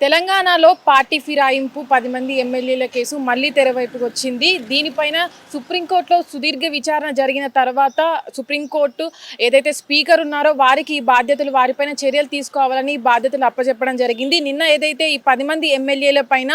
తెలంగాణలో పార్టీ ఫిరాయింపు పది మంది ఎమ్మెల్యేల కేసు మళ్ళీ తెరవైపుకి వచ్చింది దీనిపైన సుప్రీంకోర్టులో సుదీర్ఘ విచారణ జరిగిన తర్వాత సుప్రీంకోర్టు ఏదైతే స్పీకర్ ఉన్నారో వారికి ఈ బాధ్యతలు వారిపైన చర్యలు తీసుకోవాలని ఈ బాధ్యతలు అప్పచెప్పడం జరిగింది. నిన్న ఏదైతే ఈ పది మంది ఎమ్మెల్యేల పైన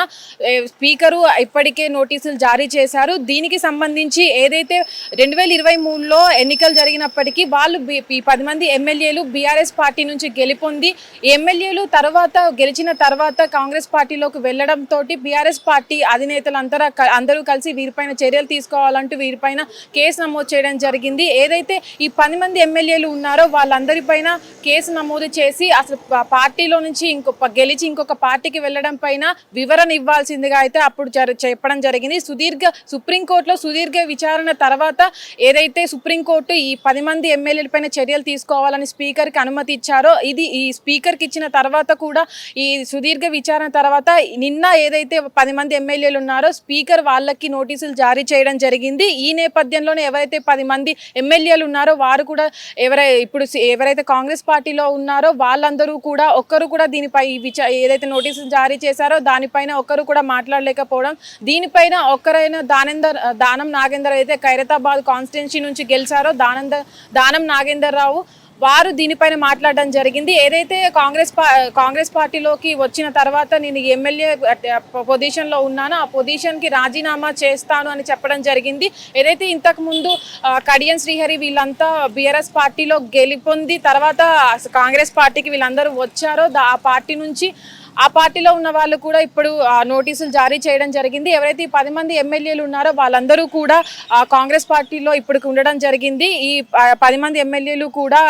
స్పీకరు ఇప్పటికే నోటీసులు జారీ చేశారు. దీనికి సంబంధించి ఏదైతే రెండు వేల ఇరవై మూడులో ఎన్నికలు జరిగినప్పటికీ వాళ్ళు ఈ పది మంది ఎమ్మెల్యేలు బీఆర్ఎస్ పార్టీ నుంచి గెలుపొంది. ఎమ్మెల్యేలు తర్వాత గెలిచిన తర్వాత కాంగ్రెస్ పార్టీలోకి వెళ్ళడంతో బీఆర్ఎస్ పార్టీ అధినేతలంతా క- అందరూ కలిసి వీరిపైన చర్యలు తీసుకోవాలంటూ వీరిపైన కేసు నమోదు చేయడం జరిగింది. ఏదైతే ఈ పది మంది ఎమ్మెల్యేలు ఉన్నారో వాళ్ళందరిపైన కేసు నమోదు చేసి అసలు పార్టీలో నుంచి ఇంకొక గెలిచి ఇంకొక పార్టీకి వెళ్ళడం పైన వివరణ ఇవ్వాల్సిందిగా అయితే అప్పుడు చెప్పడం జరిగింది. సుదీర్ఘ సుప్రీంకోర్టులో సుదీర్ఘ విచారణ తర్వాత ఏదైతే సుప్రీంకోర్టు ఈ పది మంది ఎమ్మెల్యేల పైన చర్యలు తీసుకోవాలని స్పీకర్కి అనుమతి ఇచ్చారో ఇది ఈ స్పీకర్కి ఇచ్చిన తర్వాత కూడా ఈ సుదీర్ఘ విచారణ తర్వాత నిన్న ఏదైతే పది మంది ఎమ్మెల్యేలు ఉన్నారో స్పీకర్ వాళ్ళకి నోటీసులు జారీ చేయడం జరిగింది. ఈ నేపథ్యంలోనే ఎవరైతే పది మంది ఎమ్మెల్యేలు ఉన్నారో వారు కూడా ఎవరై ఇప్పుడు ఎవరైతే కాంగ్రెస్ పార్టీలో ఉన్నారో వాళ్ళందరూ కూడా ఒక్కరు కూడా దీనిపై ఈ విచా ఏదైతే నోటీసులు జారీ చేశారో దానిపైన ఒక్కరు కూడా మాట్లాడలేకపోవడం దీనిపైన ఒక్కరైనా దానందర్ దానం నాగేందర్ అయితే ఖైరతాబాద్ కాన్స్టిట్యున్సీ నుంచి గెలిచారో దానందర్ దానం నాగేందర్ రావు వారు దీనిపైన మాట్లాడడం జరిగింది ఏదైతే కాంగ్రెస్ కాంగ్రెస్ పార్టీలోకి వచ్చిన తర్వాత నేను ఎమ్మెల్యే పొజిషన్లో ఉన్నానో ఆ పొజిషన్కి రాజీనామా చేస్తాను అని చెప్పడం జరిగింది ఏదైతే ఇంతకు ముందు కడియం శ్రీహరి వీళ్ళంతా బీఆర్ఎస్ పార్టీలో గెలిపొంది తర్వాత కాంగ్రెస్ పార్టీకి వీళ్ళందరూ వచ్చారో దా- ఆ పార్టీ నుంచి ఆ పార్టీలో ఉన్న వాళ్ళు కూడా ఇప్పుడు నోటీసులు జారీ చేయడం జరిగింది ఎవరైతే ఈ పది మంది ఎమ్మెల్యేలు ఉన్నారో వాళ్ళందరూ కూడా కాంగ్రెస్ పార్టీలో ఇప్పుడు ఉండడం జరిగింది ఈ పది మంది ఎమ్మెల్యేలు కూడా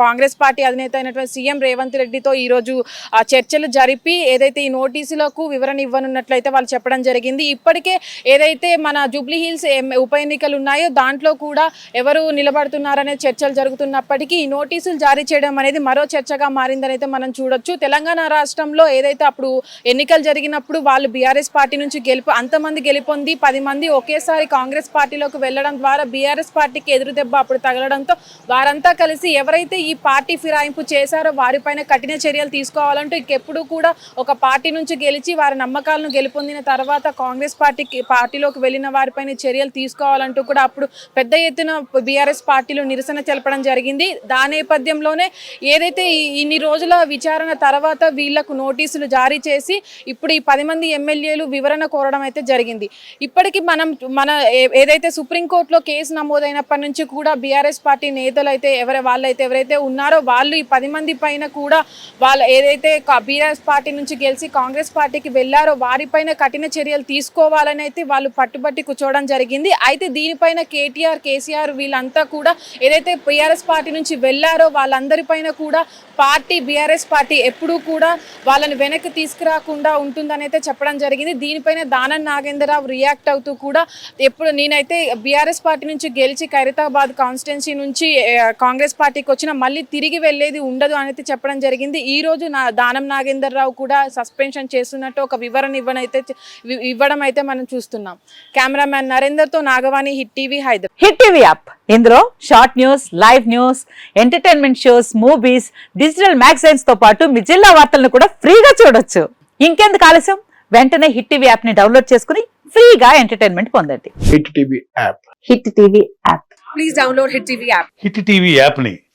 కాంగ్రెస్ పార్టీ అధినేత అయినటువంటి సీఎం రేవంత్ రెడ్డితో ఈరోజు ఆ, చర్చలు జరిపి ఏదైతే ఈ నోటీసులకు వివరణ ఇవ్వనున్నట్లయితే వాళ్ళు చెప్పడం జరిగింది. ఇప్పటికే ఏదైతే మన జూబ్లీ హిల్స్ ఉప ఎన్నికలు ఉన్నాయో దాంట్లో కూడా ఎవరు నిలబడుతున్నారనే చర్చలు జరుగుతున్నప్పటికీ ఈ నోటీసులు జారీ చేయడం అనేది మరో చర్చగా మారిందని అయితే మనం చూడొచ్చు. తెలంగాణ రాష్ట్రంలో ఏదైతే అప్పుడు ఎన్నికలు జరిగినప్పుడు వాళ్ళు బీఆర్ఎస్ పార్టీ నుంచి గెలుపు అంతమంది గెలుపొంది పది మంది ఒకేసారి కాంగ్రెస్ పార్టీలోకి వెళ్ళడం ద్వారా బీఆర్ఎస్ పార్టీకి ఎదురు దెబ్బ అప్పుడు తగలడంతో వారంతా కలిసి ఎవరైతే ఈ పార్టీ ఫిరాయింపు చేశారో వారిపైన కఠిన చర్యలు తీసుకోవాలంటూ ఇంకెప్పుడు కూడా ఒక పార్టీ నుంచి గెలిచి వారి నమ్మకాలను గెలుపొందిన తర్వాత కాంగ్రెస్ పార్టీకి పార్టీలోకి వెళ్ళిన వారిపైన చర్యలు తీసుకోవాలంటూ కూడా అప్పుడు పెద్ద ఎత్తున బీఆర్ఎస్ పార్టీలు నిరసన తెలపడం జరిగింది. దాని నేపథ్యంలోనే ఏదైతే ఈ- ఇన్ని రోజుల విచారణ తర్వాత వీళ్ళకు నోటీసులు జారీ చేసి ఇప్పుడు ఈ పది మంది ఎమ్మెల్యేలు వివరణ కోరడం అయితే జరిగింది. ఇప్పటికి మనం మన ఏదైతే సుప్రీంకోర్టులో కేసు నమోదైనప్పటి నుంచి కూడా బీఆర్ఎస్ పార్టీ నేతలు అయితే ఎవరి వాళ్ళైతే ఎవరైతే ఉన్నారో వాళ్ళు ఈ పది మంది పైన కూడా వాళ్ళు ఏదైతే బీఆర్ఎస్ పార్టీ నుంచి గెలిచి కాంగ్రెస్ పార్టీకి వెళ్ళారో వారిపైన కఠిన చర్యలు తీసుకోవాలని అయితే వాళ్ళు పట్టుబట్టి కూర్చోవడం జరిగింది. అయితే దీనిపైన కేటీఆర్ కేసీఆర్ వీళ్ళంతా కూడా ఏదైతే బీఆర్ఎస్ పార్టీ నుంచి వెళ్ళారో వాళ్ళందరిపైన కూడా పార్టీ బీఆర్ఎస్ పార్టీ ఎప్పుడూ కూడా వాళ్ళని వెనక్కి తీసుకురాకుండా ఉంటుందని అయితే చెప్పడం జరిగింది. దీనిపైన దానం నాగేంద్రరావు రియాక్ట్ అవుతూ కూడా ఎప్పుడు నేనైతే బీఆర్ఎస్ పార్టీ నుంచి గెలిచి ఖైరతాబాద్ కాన్స్టిట్యున్సీ నుంచి కాంగ్రెస్ పార్టీకి వచ్చిన మళ్ళీ తిరిగి వెళ్ళేది ఉండదు అని అయితే చెప్పడం జరిగింది. ఈ రోజు నా దానం నాగేందర్రావు కూడా సస్పెన్షన్ చేస్తున్నట్టు ఒక వివరణ ఇవ్వనైతే ఇవ్- ఇవ్వడం అయితే మనం చూస్తున్నాం. Cameraman నరేందర్తో Nagavani hit TV Hyderabad. Hit TV app ఇందులో short news live news entertainment shows movies digital మ్యాగజైన్స్తో పాటు మీ జిల్లా వార్తలను కూడా ఫ్రీగా చూడొచ్చు. ఇంకెందుకు ఆలస్యం? వెంటనే హిట్ టీవీ యాప్ని డౌన్లోడ్ చేసుకుని ఫ్రీగా ఎంటర్టైన్మెంట్ పొందండి. Hit TV app hit TV app hit TV యాప్ని